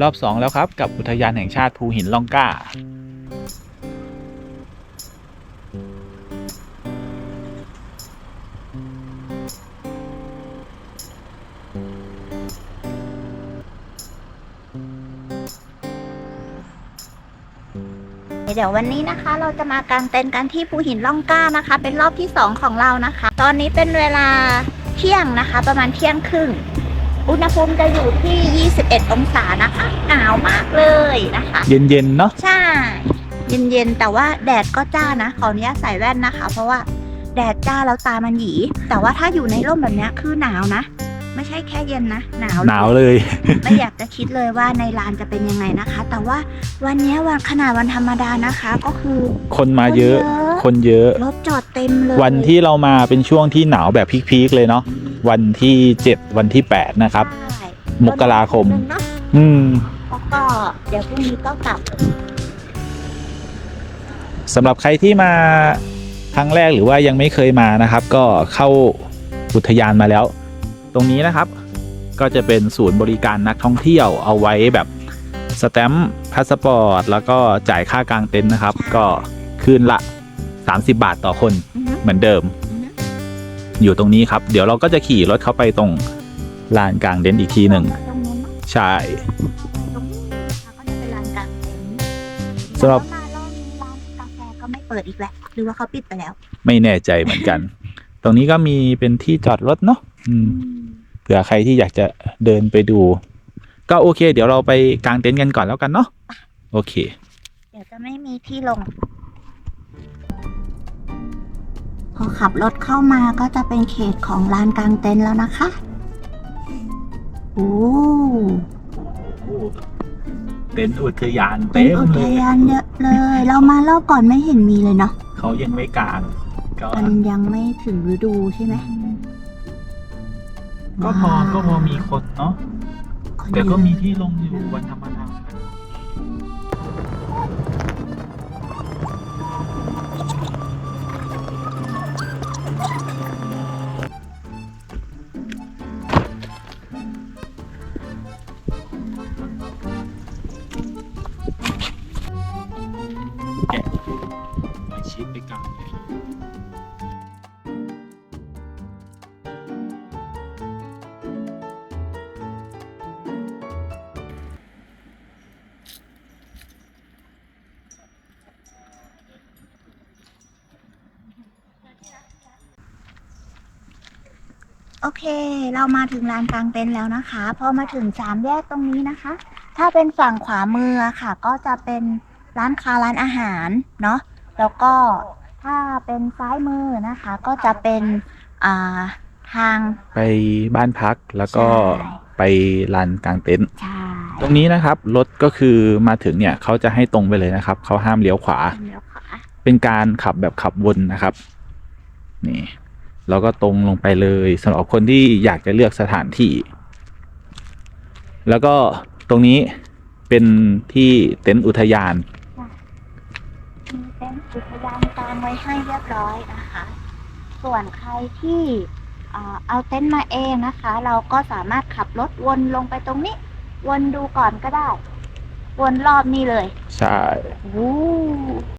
รอบ 2 แล้วครับกับอุทยานแห่งชาติภูหินล่องกล้า เดี๋ยววันนี้นะคะ เราจะมากางเต็นท์กันที่ภูหินล่องกล้านะคะ เป็นรอบที่ 2 ของเรานะคะ ตอนนี้เป็นเวลาเที่ยงนะคะ ประมาณเที่ยงครึ่ง อุณหภูมิจะอยู่ที่ 21 องศานะคะ หนาวมากเลยนะคะ เย็นๆเนาะ ใช่ เย็นๆ แต่ว่าแดดก็จ้านะ ขออนุญาตใส่แว่นนะคะ เพราะว่าแดดจ้าแล้วตามันหยี แต่ว่าถ้าอยู่ในร่มแบบเนี้ยคือหนาวนะ ไม่ใช่แค่เย็นนะ หนาวหนาวเลย ไม่อยากจะคิดเลยว่าในลานจะเป็นยังไงนะคะ แต่ว่าวันเนี้ยวันขนาดวันธรรมดานะคะ ก็คือ คนมาเยอะคนเยอะ คนเยอะ รถจอดเต็มเลย วันที่เรามาเป็นช่วงที่หนาวแบบพีคๆเลยเนาะ วันที่7วันที่8นะครับ ใช่มกราคม เนอะอืมแล้วก็เดี๋ยวพรุ่งนี้ก็กลับสำหรับใครที่มาครั้งแรกหรือว่ายังไม่เคยมานะครับ ก็เข้าอุทยานมาแล้ว ตรงนี้นะครับ ก็จะเป็นศูนย์บริการนักท่องเที่ยวเอาไว้แบบสแตมป์พาสปอร์ตแล้วก็จ่ายค่ากางเต็นท์นะครับ ก็คืนละ 30 บาทต่อคนอือฮึเหมือนเดิม อือฮึอยู่ตรงนี้ครับ เดี๋ยวเราก็จะขี่รถเข้าไปตรงลานกลางเต็นท์อีกทีหนึ่งตรงนู้นเนอะใช่ตรงนี้นะคะก็จะเป็นลานกลางเต็นท์สำหรับแต่ว่ามารอบนี้ร้านกาแฟก็ไม่เปิดอีกแล้วหรือว่าเขาปิดไปแล้ว ไม่แน่ใจเหมือนกัน ตรงนี้ก็มีเป็นที่จอดรถเนาะอืมอืมเผื่อใครที่อยากจะเดินไปดู ก็โอเค เดี๋ยวเราไปกางเต็นท์กันก่อนแล้วกันเนาะโอเค เดี๋ยวจะไม่มีที่ลง พอขับรถเข้ามาก็จะเป็นเขตของลานกลางเต็นท์แล้วนะคะโอ้เต็นท์อุทยานเป็นเต็มอุเลทยยานเยอะเลย เรามารอบก่อนไม่เห็นมีเลยเนาะเขายังไม่กางก็มันยังไม่ถึงฤดูใช่ไหมก็พอก็พอมีคนเนาะคนแต่ก็เยอะมีที่ลงอยู่วันธรรมดา ดไปกลางเลยโอเค เรามาถึงลานกลางเต็นท์แล้วนะคะ พอมาถึงสามแยกตรงนี้นะคะ ถ้าเป็นฝั่งขวามือค่ะ ก็จะเป็นร้านค้าร้านอาหารเนาะ แล้วก็ถ้าเป็นซ้ายมือนะคะ ก็จะเป็นอ่าทาง ไปบ้านพักแล้วก็ใช่ ไปลานกลางเต็นท์ใช่ตรงนี้นะครับรถก็คือมาถึงเนี่ยเขาจะให้ตรงไปเลยนะครับเขาห้ามเลี้ยวขวา เลี้ยวขวาเป็นการขับแบบขับวนนะครับ นี่เราก็ตรงลงไปเลยสำหรับคนที่อยากจะเลือกสถานที่ แล้วก็ตรงนี้เป็นที่เต็นท์อุทยานมี เต็นท์อุทยานกลางไว้ให้เรียบร้อยนะคะ ส่วนใครที่อ่าเอาเต็นท์มาเองนะคะ เราก็สามารถขับรถวนลงไปตรงนี้ วนดูก่อนก็ได้ วนรอบนี้เลย ใช่โอ้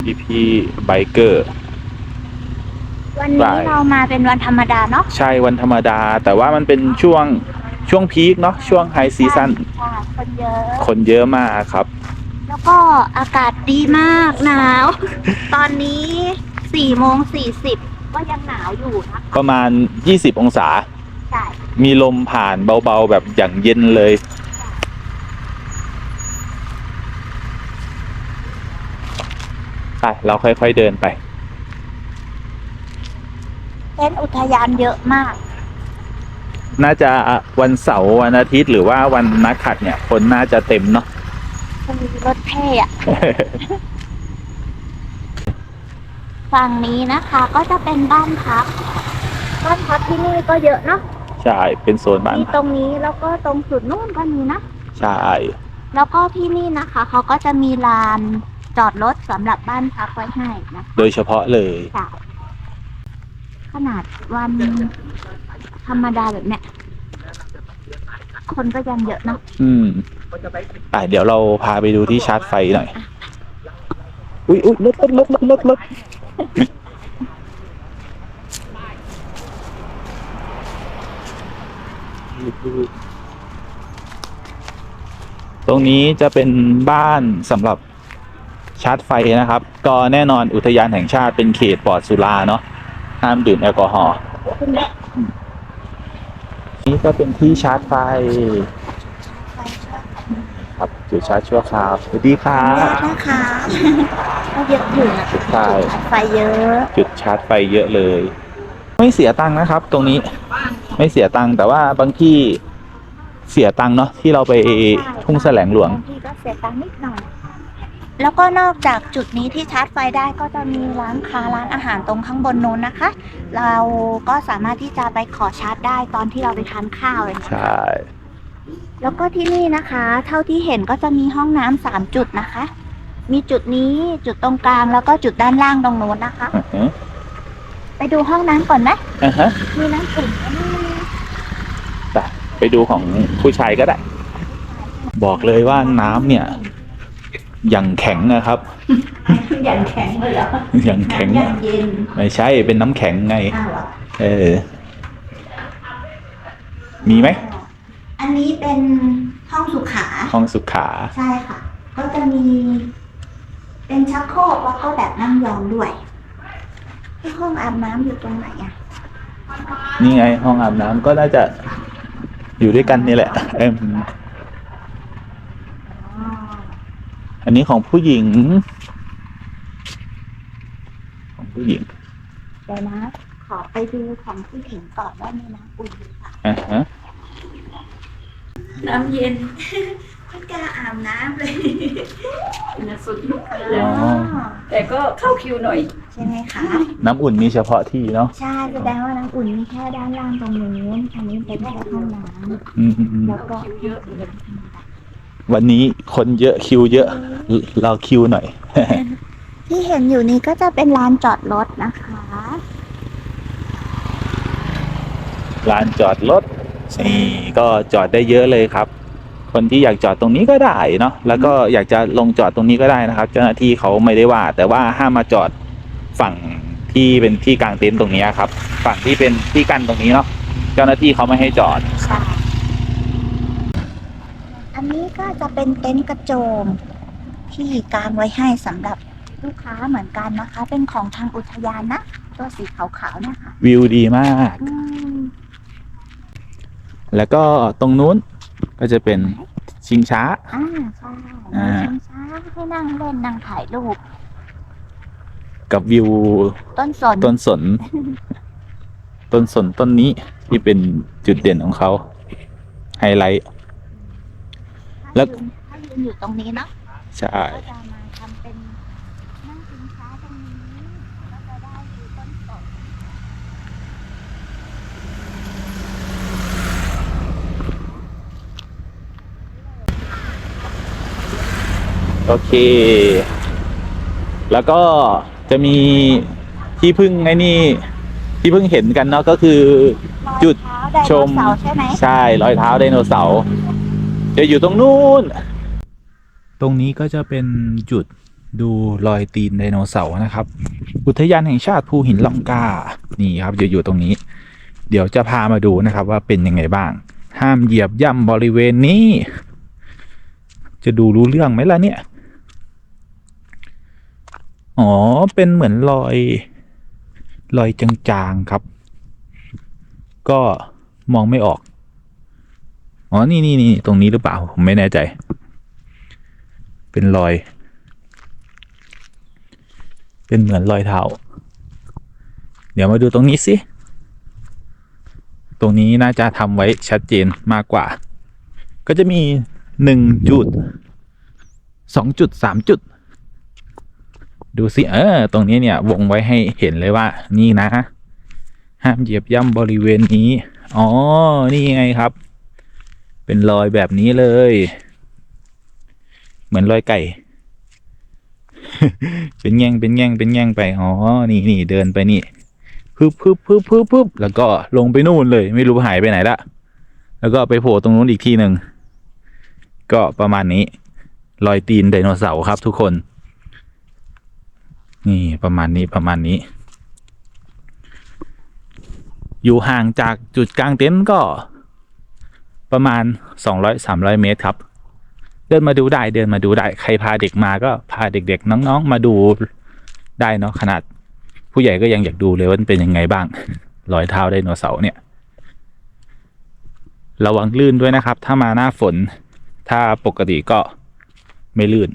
พี่พี่ไบเกอร์วันนี้ไปเรามาเป็นวันธรรมดาเนาะใช่วันธรรมดา แต่ว่ามันเป็นช่วงช่วงพีคเนาะช่วงไฮซีซั่นใช่คนเยอะ คนเยอะมากครับ แล้วก็อากาศดีมากหนาว ตอนนี้สี่โมงสี่สิบก็ยังหนาวอยู่นะคะประมาณ 20 องศา ใช่มีลมผ่านเบาๆแบบอย่างเย็นเลย ไป เราค่อยๆเดินไปเต็นท์อุทยานเยอะมาก น่าจะวันเสาร์วันอาทิตย์หรือว่าวันนักขัดเนี่ย คนน่าจะเต็มเนาะ มีรถเท่อะ ฝั่งนี้นะคะก็จะเป็นบ้านพัก บ้านพักที่นี่ก็เยอะเนาะใช่ เป็นโซนบ้านมีพัตกรงนี้แล้วก็ตรงสุดนู่นก็มีนะ ใช่ แล้วก็ที่นี่นะคะ เขาก็จะมีลานจอดรถสำหรับบ้านพักไว้ให้นะโดยเฉพาะเลย ใช่ขนาดวันธรรมดาแบบเนี้ย คนก็ยังเยอะเนาะอืมอะเดี๋ยวเราพาไปดูที่ชาร์จไฟหน่อย อุ้ยอุ้ยรถรถรถรถรถตรงนี้จะเป็นบ้านสำหรับชาร์จไฟนะครับ ก็แน่นอนอุทยานแห่งชาติเป็นเขตปลอดสุราเนาะห้ามดื่มแอลกอฮอล์ ก็เป็นที่ชาร์จไฟครับจุดชาร์จชั่วคราวสวัสดีครัเยบอะนะคะก็เยอะอยู่นะใช่ไฟเยอะจุดชาร์จไฟเยอะเลย ไม่เสียตังค์นะครับ ตรงนี้ไม่เสียตังค์แต่ว่าบางที่เสียตังค์เนาะที่เราไปทุ่งแสลงหลวง บางทีก็เสียตังค์นิดหน่อย แล้วก็นอกจากจุดนี้ที่ชาร์จไฟได้ก็จะมีร้านค้าร้านอาหารตรงข้างบนนู้นนะคะ เราก็สามารถที่จะไปขอชาร์จได้ตอนที่เราไปทานข้าวเลยใช่ แล้วก็ที่นี่นะคะ เท่าที่เห็นก็จะมีห้องน้ำสามจุดนะคะ มีจุดนี้จุดตรงกลางแล้วก็จุดด้านล่างตรงโน้นนะคะ อือฮึไปดูห้องน้ำก่อนไหมอ่าฮะมีน้ำอุ่นก็มีไปไปดูของผู้ชายก็ได้ บอกเลยว่าน้ำเนี่ย อย่างแข็งนะครับ อย่างแข็งเลยเหรออย่างแข็งอย่างเย็นไม่ใช่เป็นน้ำแข็งไงอ้าวเหรอเออ มีไหม อันนี้เป็นห้องสุขา ห้องสุขา ใช่ค่ะ ก็จะมี เป็นชักโครกแล้วก็แบบนั่งยองด้วยที่ห้องอาบน้ำอยู่ตรงไหนอะ นี่ไง ห้องอาบน้ำก็น่าจะอยู่ด้วยกันนี่แหละเอ็ม อ๋อ อันนี้ของผู้หญิง ของผู้หญิงเดี๋ยวนะ ขอไปดูของผู้หญิงก่อนว่ามีน้ำอุ่นหรือเปล่าอ่าฮะน้ำเย็น ไม่กล้าอาบน้ำเลยนะสุดอ๋อแต่ก็เข้าคิวหน่อย ใช่ไหมคะ น้ำอุ่นมีเฉพาะที่เนาะใช่แสดงว่าน้ำอุ่นมีแค่ด้านล่างตรงนู้นอันนี้เป็นแค่ห้องน้ำอืมอืมอืมแล้วก็คิวเยอะวันนี้คนเยอะคิวเยอะ เราคิวหน่อย ที่เห็นอยู่นี้ก็จะเป็นลานจอดรถนะคะลานจอดรถนี่ก็จอดได้เยอะเลยครับ คนที่อยากจอดตรงนี้ก็ได้เนาะแล้วก็อยากจะลงจอดตรงนี้ก็ได้นะครับ เจ้าหน้าที่เขาไม่ได้ว่า แต่ว่าห้ามมาจอดฝั่งที่เป็นที่กลางเต็นท์ตรงนี้ครับ ฝั่งที่เป็นที่กั้นตรงนี้เนาะเจ้าหน้าที่เขาไม่ให้จอดใช่อันนี้ก็จะเป็นเต็นท์กระโจม ที่กางไว้ให้สำหรับลูกค้าเหมือนกันนะคะ เป็นของทางอุทยานนะ ตัวสีขาวๆเนี่ยค่ะวิวดีมาก อืมแล้วก็ตรงนู้นก็จะเป็นชิงช้า อ่าใช่อ่า มีชิงช้าให้นั่งเล่นนั่งถ่ายรูปกับวิวต้นสนต้นสน ต้นสนต้นนี้ที่เป็นจุดเด่นของเขาไฮไลท์ แล้ว ถ้ายืนถ้ายืนอยู่ตรงนี้เนาะ ใช่ ก็จะมาทำเป็นนั่งชิงช้าตรงนี้ก็จะได้ดูต้นสนโอเค แล้วก็จะมีที่พึ่งไอ้นี่ ที่เพิ่งเห็นกันเนาะก็คือ จุด รอยเท้าไดโนชมเสาร์ใช่ไหม ใช่รอยเท้าไดโนเสาร์จะอยู่ตรงนู้น ตรงนี้ก็จะเป็นจุดดูรอยตีนไดโนเสาร์นะครับ อุทยานแห่งชาติภูหินล่องกา นี่ครับจะอยู่ตรงนี้ เดี๋ยวจะพามาดูนะครับว่าเป็นยังไงบ้าง ห้ามเหยียบย่ำบริเวณนี้ จะดูรู้เรื่องไหมล่ะเนี่ย อ๋อ เป็นเหมือนรอย รอยจางๆครับ ก็มองไม่ออก อ๋อ นี่นี่นี่ตรงนี้หรือเปล่า ผมไม่แน่ใจ เป็นรอย เป็นเหมือนรอยเท้า เดี๋ยวมาดูตรงนี้สิ ตรงนี้น่าจะทำไว้ชัดเจนมากกว่า ก็จะมีหนึ่งจุดสองจุดสามจุด ดูสิ เออ ตรงนี้เนี่ยวงไว้ให้เห็นเลยว่า นี่นะ ห้ามเหยียบย่ำบริเวณนี้ อ๋อ นี่ไงครับ เป็นรอยแบบนี้เลย เหมือนรอยไก่ เป็นแง่งเป็นแง่งเป็นแง่งไป อ๋อ นี่นี่เดินไปนี่พึบพึบพึบพึบพึบแล้วก็ลงไปนู่นเลย ไม่รู้หายไปไหนละ แล้วก็ไปโผล่ตรงนู้นอีกทีหนึ่ง ก็ประมาณนี้ รอยตีนไดโนเสาร์ครับทุกคน นี่ประมาณนี้ประมาณนี้ อยู่ห่างจากจุดกลางเต็นท์ก็ประมาณ 200-300 เมตรครับ เดินมาดูได้เดินมาดูได้ ใครพาเด็กมาก็พาเด็กๆ น้องๆ มาดูได้เนาะขนาด ผู้ใหญ่ก็ยังอยากดูเลยว่ามันเป็นยังไงบ้างรอยเท้าไดโนเสาร์เนี่ย ระวังลื่นด้วยนะครับ ถ้ามาหน้าฝน ถ้าปกติก็ไม่ลื่น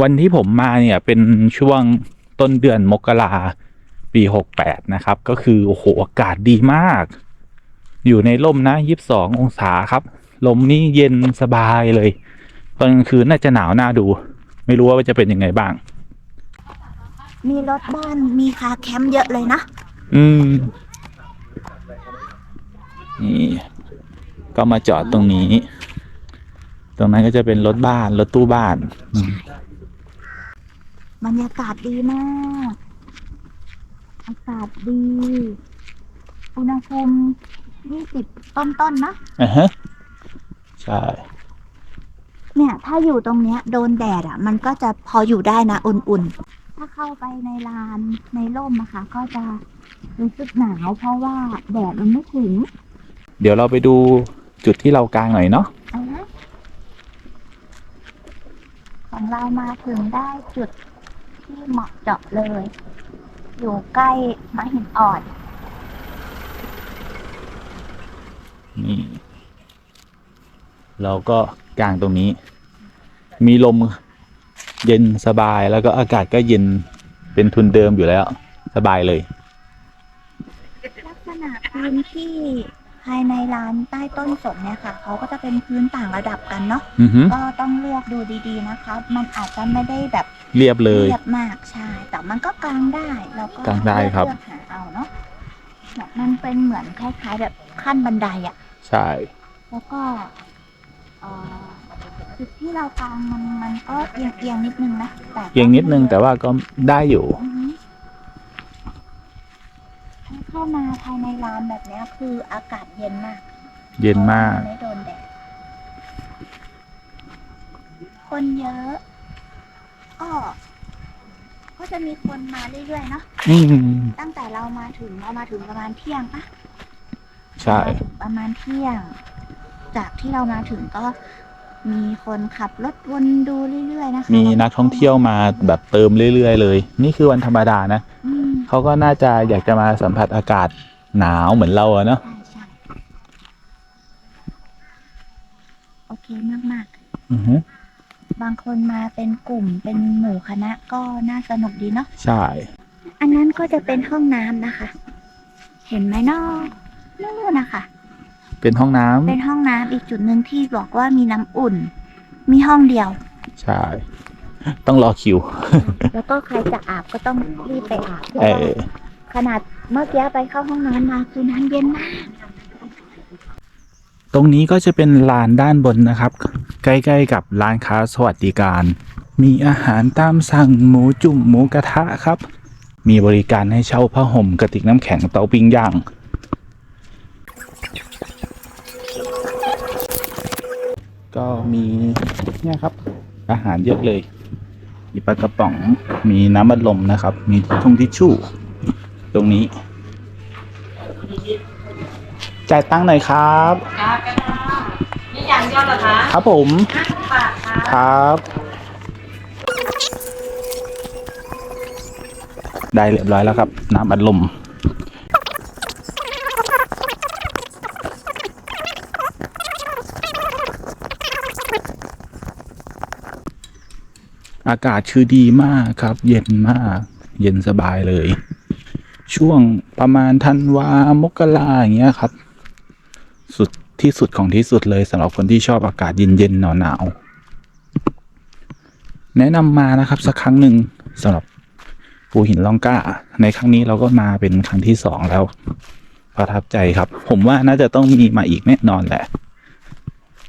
วันที่ผมมาเนี่ยเป็นช่วงต้นเดือนมกราปีหกแปดนะครับ ก็คือ โอ้โห อากาศดีมาก อยู่ในร่มนะยี่สิบสององศาครับ ลมนี่เย็นสบายเลย ตอนกลางคืนน่าจะหนาวน่าดู ไม่รู้ว่าจะเป็นยังไงบ้าง มีรถบ้านมีคาแคมป์เยอะเลยนะ อืม นี่ ก็มาจอดตรงนี้ ตรงนั้นก็จะเป็นรถบ้านรถตู้บ้านอืมบรรยากาศดีมาก อากาศดี อุณหภูมิยี่สิบต้นๆนะอะฮะ ใช่ เนี่ยถ้าอยู่ตรงเนี้ย โดนแดดอะ มันก็จะพออยู่ได้นะอุ่นๆ ถ้าเข้าไปในลานในร่มนะคะ ก็จะรู้สึกหนาว เพราะว่าแดดมันไม่ถึง เดี๋ยวเราไปดูจุดที่เรากางหน่อยเนาะเอานะของเรามาถึงได้จุดที่เหมาะเจาะเลย อยู่ใกล้มะหินอ่อนนี่ เราก็กางตรงนี้ มีลมเย็นสบายแล้วก็อากาศก็เย็นเป็นทุนเดิมอยู่แล้ว สบายเลย ลักษณะพื้นที่ภายในร้านใต้ต้นสนเนี่ยค่ะเขาก็จะเป็นพื้นต่างระดับกันเนาะอือฮึก็ต้องเลือกดูดีๆนะคะ มันอาจจะไม่ได้แบบเรียบเลย เรียบมากใช่แต่มันก็กางได้แล้วก็กางได้ครับ เลือกหาเอาเนาะเนี่ยมันเป็นเหมือนคล้ายๆแบบขั้นบันไดอะ ใช่ แล้วก็ เอ่อจุดที่เรากางมันมันก็เอียงเอียงๆนิดนึงนะแต่เอียงนิดนึงแต่ว่าก็ได้อยู่ อือฮึถ้าเข้ามาภายในร้านแบบเนี้ยคืออากาศเย็นมาก เย็นมากเพระว่ไม่โดนแดด คนเยอะ ก็ ก็จะมีคนมาเรื่อยๆเนาะ อืมตั้งแต่เรามาถึงเรามาถึงประมาณเที่ยงปะใช่ มาถึงประมาณเที่ยง จากที่เรามาถึงก็มีคนขับรถวนดูเรื่อยๆนะคะมีนักท่องเที่ยวมาแบบเติมเรื่อยๆเลย นี่คือวันธรรมดานะอืมเขาก็น่าจะอยากจะมาสัมผัสอากาศหนาวเหมือนเราอะเนาะ ใช่ใช่โอเคมากอือฮึๆ บางคนมาเป็นกลุ่มเป็นหมู่คณะก็น่าสนุกดีเนาะ ใช่ อันนั้นก็จะเป็นห้องน้ำนะคะ เห็นไหมเนาะนู่นนะคะ เป็นห้องน้ำเป็นห้องน้ำอีกจุดหนึ่งที่บอกว่ามีน้ำอุ่น มีห้องเดียว ใช่ ต้องรอคิว แล้วก็ใครจะอาบก็ต้องรีบไปอาบเออขนาดเมื่อกี้ไปเข้าห้องน้ำมาคือน้ำเย็นมากตรงนี้ก็จะเป็นลานด้านบนนะครับ ใกล้ๆกับร้านค้าสวัสดิการ มีอาหารตามสั่งหมูจุ่มหมูกระทะครับ มีบริการให้เช่าผ้าห่มกระติกน้ำแข็งเตาปิ้งย่าง ก็มีเนี่ยครับ อาหารเยอะเลย มีปลากระป๋องมีน้ำบัดลมนะครับ มีทุ่งทิชชู่ ตรงนี้ จ่ายตังค์หน่อยครับค่ะกันค่ะนี่อย่างเดียวเหรอคะครับผมบาทค่ะ ครับ ได้เรียบร้อยแล้วครับ น้ำอัดลม อากาศคือดีมากครับ เย็นมาก เย็นสบายเลย ช่วงประมาณธันวามกราอย่างเงี้ยครับ สุดที่สุดของที่สุดเลยสำหรับคนที่ชอบอากาศเย็นๆหนาวๆแนะนำมานะครับสักครั้งหนึ่งสำหรับภูหินล่องกล้า ในครั้งนี้เราก็มาเป็นครั้งที่สองแล้ว ประทับใจครับ ผมว่าน่าจะต้องมีมาอีกแน่นอนแหละ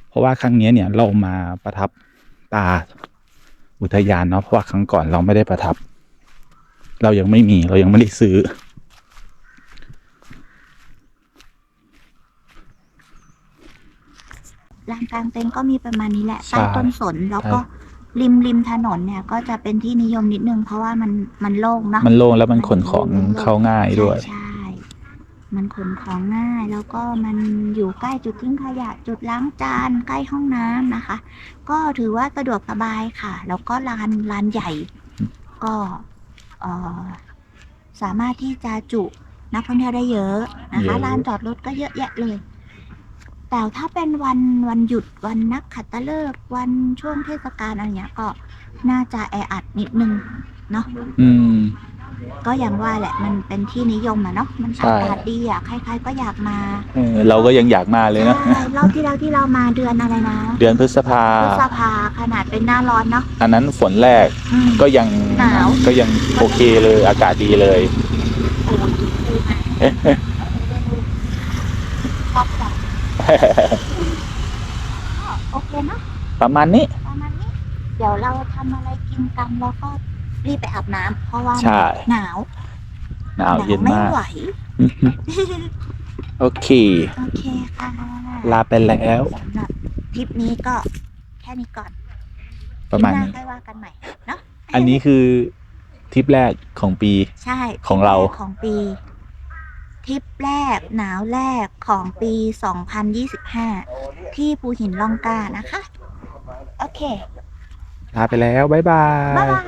เพราะว่าครั้งนี้เนี่ยเรามาประทับตา อุทยานเนาะเพราะว่าครั้งก่อนเราไม่ได้ประทับ เรายังไม่มีเรายังไม่ได้ซื้อ ลานกลางเต็นท์ก็มีประมาณนี้แหละใช่ ใต้ต้นสนแล้วก็ริมริมถนนเนี่ย ก็จะเป็นที่นิยมนิดนึง เพราะว่ามันมันโล่งเนาะมันโล่งแล้วมันขนของเข้าง่ายด้วย ใช่ใช่ มันขนของง่าย แล้วก็มันอยู่ใกล้จุดทิ้งขยะ จุดล้างจานใกล้ห้องน้ำนะคะ ก็ถือว่าสะดวกสบายค่ะ แล้วก็ลานลานใหญ่ ก็เอ่อสามารถที่จะจุนักท่องเที่ยวได้เยอะนะเยคะอะลานจอดรถก็เยอะแยะเลย แต่ถ้าเป็นวันวันหยุดวันนักขัตฤกษ์วันช่วงเทศกาลอะไรเงี้ยก็น่าจะแออัดนิดนึงเนาะอืม ก็อย่างว่าแหละมันเป็นที่นิยมอะเนาะมันใช่อากาศดีอะใครๆก็อยากมาเออเราก็ยังอยากมาเลยนะ ใช่รอบที่แล้วที่เรามาเดือนอะไรนะเดือนพฤษภา พฤษภาขนาดเป็นหน้าร้อนเนาะอันนั้นฝนแรกอืม ก็ยังหนาว ก็ยังโอเคเลยอากาศดีเลย โอ้ยดีมากชอบจังก็โอเคเนาะประมาณนี้ ประมาณนี้ เดี๋ยวเราทำอะไรกินกันแล้วก็ รีบไปอาบน้ำเพราะว่าใช่ หนาวหนาวเย็นไม่มาก ไหว โอเค โอเคค่ะลาไปแล้ว สำหรับทริปนี้ก็แค่นี้ก่อนประมาณทนี้ปหน้ค่อยว่ากันใหม่เนาะอันนี้คือทริปแรกของปี ใช่ของเราทปแกของปีทริปแรกหนาวแรกของปี 2025 ที่ภูหินล่องกล้านะคะ โอเคลาไปแล้ว บ๊ายบาบ๊ายยบาย